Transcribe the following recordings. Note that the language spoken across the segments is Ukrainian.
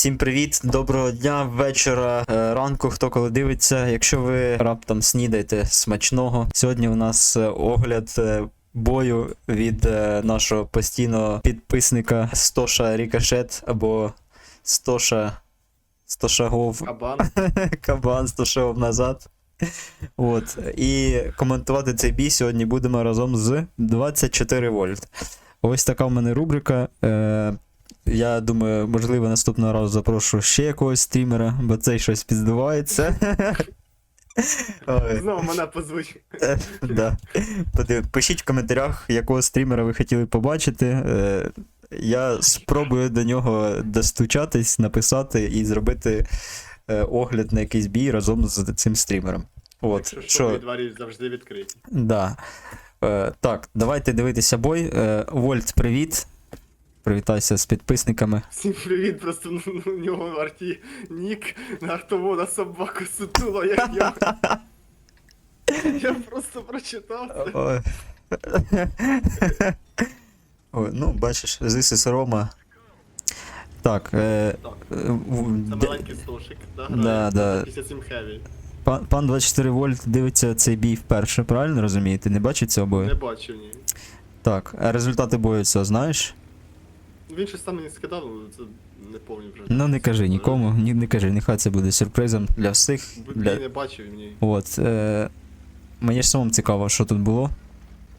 Всім привіт, доброго дня, вечора, е, ранку, хто коли дивиться. Якщо ви раптом снідаєте смачного, сьогодні у нас е, огляд е, бою від е, нашого постійного підписника Стоша Рікошет або Стоша 100 шагов Кабан. Кабан 100 шагов назад. От. І коментувати цей бій сьогодні будемо разом з 24 вольт. Ось така в мене рубрика. Е, я думаю, можливо, наступного разу запрошу ще якогось стрімера, бо цей щось підздувається. Знову мене позвуть. да. Пишіть в коментарях, якого стрімера ви хотіли побачити. Е, Я спробую до нього достучатись, написати і зробити е, огляд на якийсь бій разом з цим стрімером. От, Якщо що, двері завжди відкриті. Да. Е, так, давайте дивитися бой. Е, Вольт, привіт. Привітайся з підписниками. Всім привіт, просто ну, у нього в арті нік на артовода собаку сутула, як я. Я просто прочитав це. Ой. Ну, бачиш, this is Roma. Так, е, Так, е, Це маленький стошик, да, Да, грає. да. 57 хеві. пан, пан 24 вольт дивиться цей бій вперше, правильно розумієте? Не бачить цього бою? Не бачив ні. Так, а результати бою цього знаєш? Він щось там мені скидав, але це не пам'ятаю вже. Ну не кажи нікому, ні, не кажи, нехай це буде сюрпризом для всіх. Для... Я не бачив ні. От, е, мені ж самому цікаво, що тут було.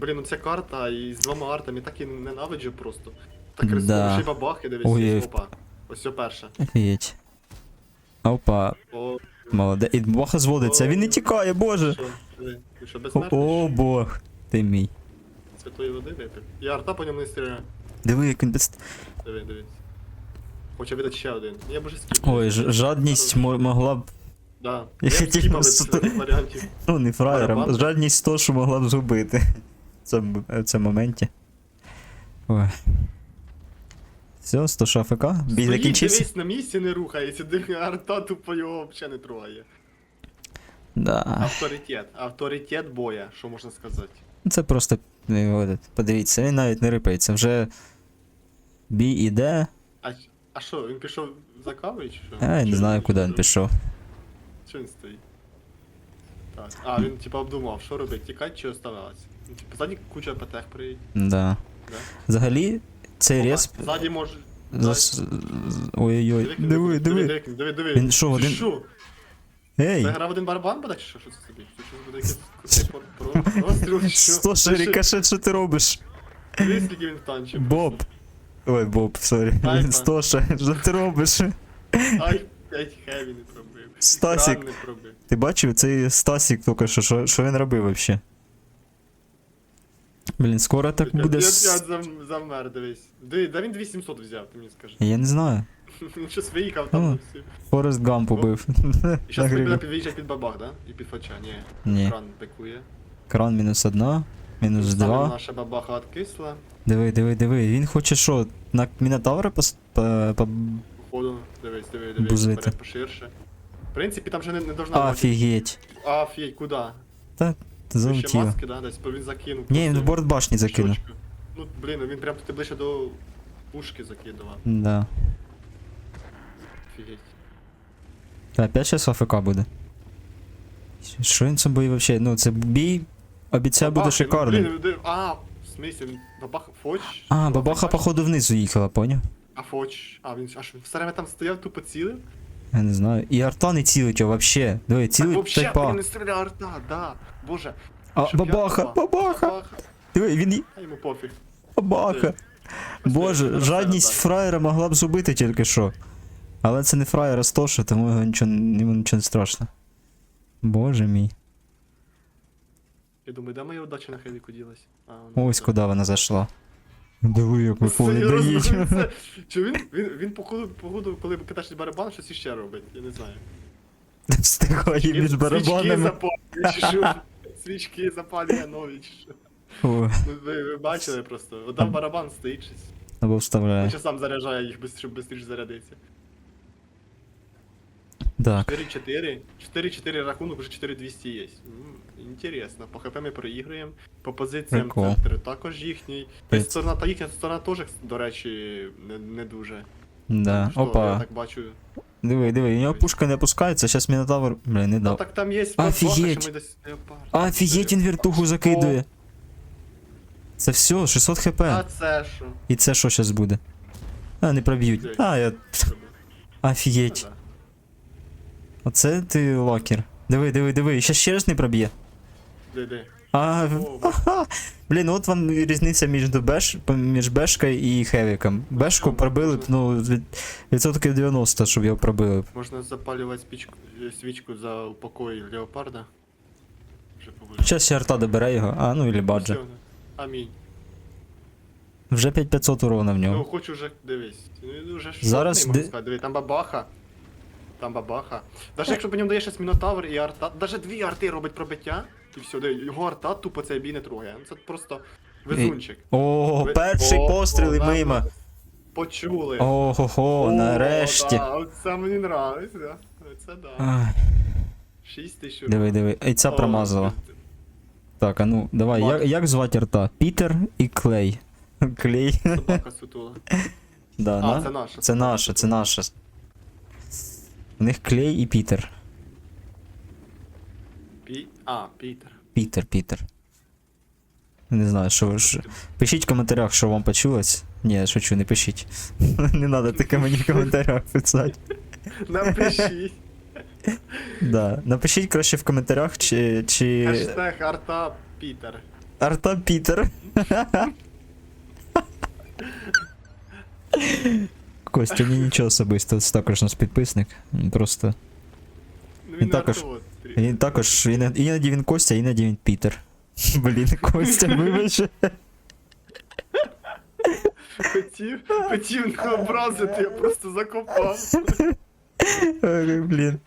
Блін, ну ця карта і з двома артами так і ненавиджу просто. Так Да. рисує, ще й бабахи, дивись, Ой. опа. Ось це перше. Офігеть. Опа, О, молоде. І баха зводиться, він не тікає, боже. що? Ти що, безсмертний? о бог, ти мій. Святої води випив. Я арта по ньому не стріляю. Диви, як він без. Диви, дивись. Хоче видати ще один. Я б уже скіп. Ой, ж- жадність мо- могла б. Да. Я хотів скіпав таких варіантів. Ну, не фраєром, Барабан. жадність то, що могла б згубити. В цьому моменті. Ой. Все, 100 АФК, бій Стоїть, закінчився. Дивись, на місці не рухається, диви, арта тупо його взагалі не трогає. Да. Авторитет. Авторитет боя, що можна сказати. Це просто. е, от, Подивіться, він навіть не рипається. Вже бій іде. А, а що, він пішов за кавою чи що? А я не знаю, що куди він робить? пішов. Що він стоїть? Так. А, він типа обдумав, що робити, тікати чи оставатися. Ну, типа, ззаді куча ПТХ приїдь. Да. Да? Взагалі, цей респ. Ззаді може. Зас... Ой-ой-ой. Диви, диви. Диви, диви, диви. Він що, один- Що? Ей! Це грав один барабан буде, чи що? Що це собі? Щось буде якийсь простріл, що? Ти рикошет, що ти робиш? Дивись, скільки він танчив. Боб. Ой, Боб, сорі. Ай. Стоша, що ти робиш? Ай, 5 хеві не пробив. Стасік. Кран не пробив. Ти бачив цей Стасік тільки що, що, що він робив вообще? Блін, скоро так буде. Я, с- зам- замер, дивись. Диви, Да він 2700 взяв, ти мені скажи. Я не знаю. Він щось виїхав Ну, там. всі. Форест Гамп убив. І На зараз гриві. буде під бабах, да? І під фача, ні. Ні. Кран пекує. Кран мінус одна, мінус два. Наша бабаха откисла. Диви, диви, диви. Він хоче що? На Мінотавра пос... по... по... Походу, дивись, диви, дивись, Бузити. вперед поширше. В принципі, там же не, не должна бути. Офігеть. Афій, куди? Та Ще залетіло. маски, да, десь, бо він закинув. Ні, він в борт башні закинув. Ну, блін, він прям тут ближче до пушки закидував. Да. Офігеть. Та опять щас АФК буде. Що він собою вообще? Ну, це бій обіцяє буде Бабахи, ну, блін, де- А, в він бабаха Фоч? А, бабаха, походу, вниз уїхала, поняв? А Фоч. А, він аж все время там стояв, тупо цілив. Я не знаю. І арта не цілить його вообще. Диви, Так цілить вообще тайпа. не стріляв арта, да. Боже. А, щоб бабаха, бабаха. Бабаха. Диви, він. А йому пофіг. Бабаха. Боже, жадність фраєра могла б зубити тільки що. Але це не фраєр, а стоша, тому його нічого, йому нічого не страшно. Боже мій. Я думаю, де моя удача на хевіку ділась? А, вона Ось тут. куди вона зайшла. Диви, як виходить, Серйозно, доїть. він це- Чи він, він, він походу, походу, коли кидаєш барабан, щось іще робить, я не знаю. Встигає між Свічки барабанами. запалює, чи що? Свічки запалює нові, чи що? О, Ну, ви, ви бачили просто. От Там барабан стоїть щось. або вставляє. Хоча сам заряджає їх, бис- щоб швидше зарядитися. Так. 4-4. 4-4 рахунок, вже 4200 є. М, Інтересно. По ХП ми проігруємо. По позиціям Прикол. центр також їхній. Пиць. Тобто сторона та їхня сторона теж, до речі, не, не дуже. Да. Що, Я Опа. так бачу. Диви, диви, у нього пушка не опускається, зараз Мінотавр. Блін, не Ну дав. так там є Офігеть. що ми десь леопард. Офігеть, він вертуху закидує. Це все, 600 хп. А це що? І це що зараз буде? А, не проб'ють. А, я. Офігеть. Оце ти локер. Диви, диви, диви, ще ще раз не проб'є. Де? А. Блін, от вам різниця між беш, між бешкою і хевіком. Бешку пробили б, ну, від, відсотків 90, щоб його пробили. б. Можна запалювати спічку, е, свічку за упокой леопарда. Щас ще арта добере його, а ну і баджа. Амінь. Вже 5500 урона в Ну, нього. хочу вже, дивись. Ну, вже Зараз можна сказати. Диви, там бабаха. Там бабаха. Даже якщо по ньому дає щось мінотавр і арта, даже дві арти робить пробиття, і все, диви, його арта тупо цей бій не трогає. Ну, Це просто везунчик. О, Ви- перший О, постріл і о, мимо. нам Почули. Ого-го, нарешті. Да, оце мені нравиться, да. Це да. Ай, 6 тисяч. Диви, диви. І ця промазала. Так, а ну, давай, Мак. як, як звати арта? Пітер і Клей. Клей. Собака сутула. Да, А, на- це наша. Це наше, це наше. У них Клей і Пітер. А, Пітер. Пітер, Пітер. Не знаю, що ви. Що... Пишіть в коментарях, що вам почулось. Ні, шучу, не пишіть. Не треба таке мені в коментарях писати. Напишіть. Да. Напишіть краще в коментарях, чи. чи... Хештег арта Пітер. Арта Пітер. Костя, ні нічого особисто, це також наш підписник. Просто. Ну, Він також- артовод. Він також. іноді він Костя, іноді він Пітер. Блін, Костя, вибач. Хотів, хотів не образити, я просто закопав. Ой, Блін.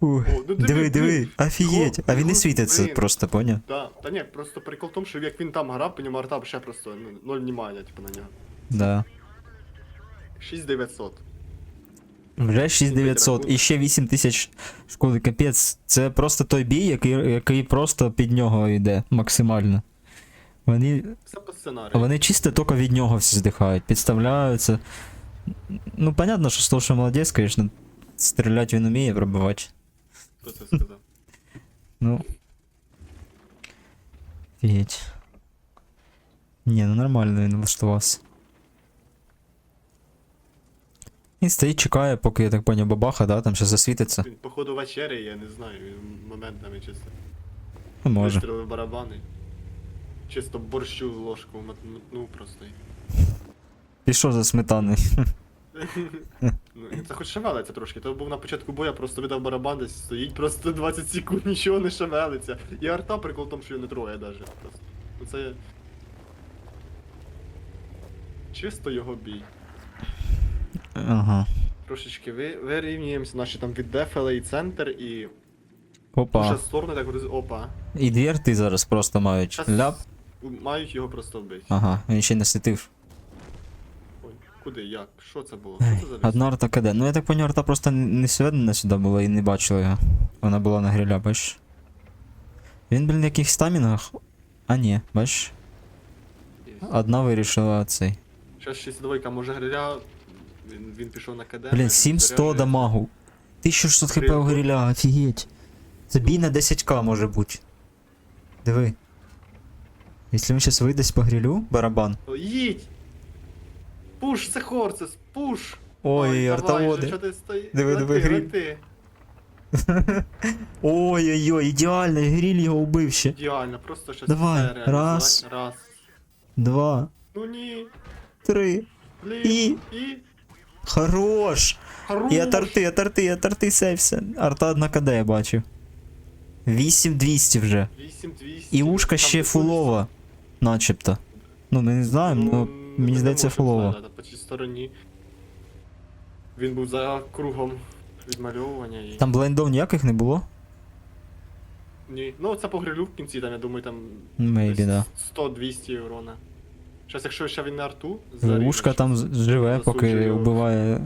Ух. О, ну Диви, диви, блін. офігеть. А він не світиться блін. просто, поняв? Да, та ні, просто прикол в тому, що як він там грав, по ньому арта ще просто ну, ноль внимання, типу, на нього. Да. 6900. Вже 6900 і ще 8000 шкоди. Капець. Це просто той бій, який, який просто під нього йде максимально. Вони, Все по сценарію. вони чисто тільки від нього всі здихають, підставляються. Ну, понятно, що Столша молодець, звісно. Стріляти він вміє, пробивати. Хто це сказав? Ну. Офігеть. Ні, ну нормально він влаштувався. Він стоїть, чекає, поки я так поняв, бабаха, да, там ще засвітиться. Він, походу, вечері, я не знаю, він моментами чисто. Ну, може. Вистріли барабани. Чисто борщу в ложку мотнув просто. і- Пішов за сметаною. Ну, це хоч шевелиться трошки. То був на початку боя, просто видав барабан десь стоїть, просто 20 секунд нічого не шевелиться. І арта прикол в тому, що його не троє навіть. Просто. Ну це. Чисто його бій. Ага. Трошечки ви, вирівнюємося, наші там віддефили і центр, і Опа. вже сторони так роз... Опа. І дві арти зараз просто мають. Щас Ляп. мають його просто вбити. Ага, він ще не світив. Ой, куди, як? Що це було? Що це за? Одна арта КД. Ну я так поняв, арта просто не сведена сюди була і не бачила його. Вона була на гриля, бачиш. Він, блін, в якихось стамінгах. А ні, бачиш. Одна вирішила цей. Зараз 62 може гриля. Він, він пішов на КД. Блін, 700 дамагу. 1600 хп у гриля, офігеть. Це бій на 10к може бути. Диви. Якщо він зараз вийде по грилю, барабан. О, Їдь! Пуш, це Хорцес, пуш! Ой, артоводи. Що ти стоїш? Диви, диви, гриль. Ой-ой-ой, ідеально, гриль його вбив ще. Ідеально, просто щось Давай, все реалізувати. раз. Раз. Два, Ну ні. три. Блін. І? І. Хорош! Хорош. І аторти, аторти, аторти, сейвся. Арта одна КД я бачив. 8200 вже. 8200. І ушка ще фулова. Начебто. Ну, ми не знаємо, ну, мені здається, фулова. По цій стороні. Він був за кругом відмальовування і. Там блайндов ніяких не було? Ні. Ну це по грилю в кінці, там я думаю, там десь да. 100-200 урона. Щас, якщо ще він на арту, Ушка там живе, поки засуджує вбиває.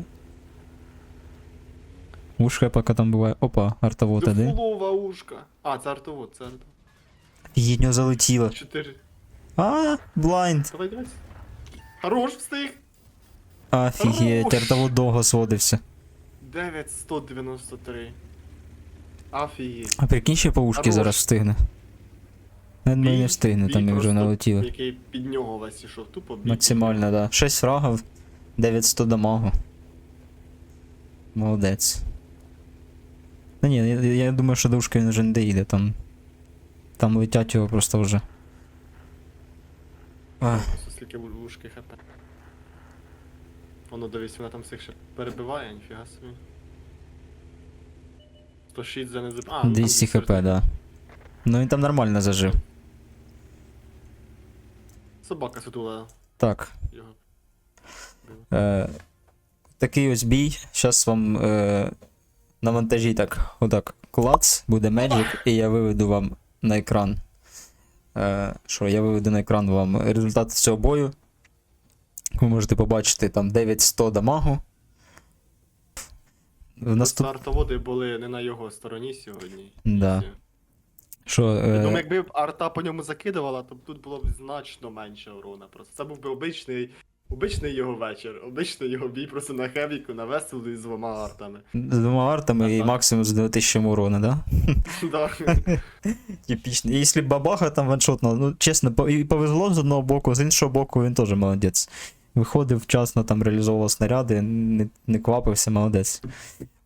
Ушка поки там буває. Опа, артовод Це фулова ушка. А, це артовод, це артовод. Їдь нього залетіло. 4. А, блайнд. Давай, давай. Хорош, встиг. Офігеть, Хорош. артовод довго сводився. 9193. Офігеть. А прикинь, ще по ушки Хорош. зараз встигне. Я думаю, не встигне, бій там як вже налетіли. Який під нього весь ішов, тупо бій. Максимально, да. 6 фрагів, 900 дамагу. Молодець. Та ні, я, я думаю, що до ушки він вже не доїде, там. Там летять його просто вже. Просто скільки вушки хп. Воно дивись, вона там всіх ще перебиває, ніфіга собі. 106 за не зап... А, ну, 200 хп, да. Ну він там нормально зажив. Собака сутула Так. його. Е, такий ось бій. Зараз вам е, на монтажі так, отак, клац, буде Magic, і я виведу вам на екран. Е, що, я виведу на екран вам результати цього бою. Ви можете побачити там 900 дамагу. В наступ... Стартоводи були не на його стороні сьогодні. Да. Що, Я думаю, е, якби арта по ньому закидувала, то б тут було б значно менше урона. Просто це був би обичний, обичний його вечір, обичний його бій просто на хевіку, на веселі з двома артами. з двома артами і максимум з 2000 урона, да? Да. Типічно. І Якщо бабаха там ваншотно, ну чесно, по- і повезло з одного боку, з іншого боку, він теж молодець. Виходив вчасно, там реалізовував снаряди, не, не квапився, молодець.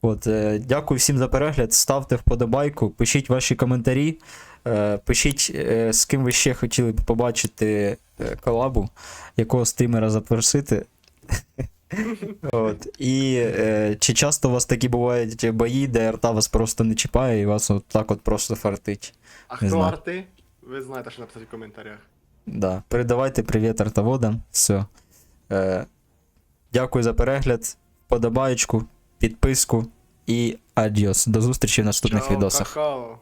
От, е, дякую всім за перегляд. Ставте вподобайку, пишіть ваші коментарі, е, пишіть, е, з ким ви ще хотіли б побачити е, колабу, якого стрімера запросити. От. І е, чи часто у вас такі бувають бої, де арта вас просто не чіпає і вас от так от просто фартить? А Не хто знаю. арти? Ви знаєте, що написати в коментарях. Да. Передавайте привіт артоводам. Все. Е, дякую за перегляд, подобаєчку, підписку і адіос. До зустрічі в наступних Чао, відосах. какао.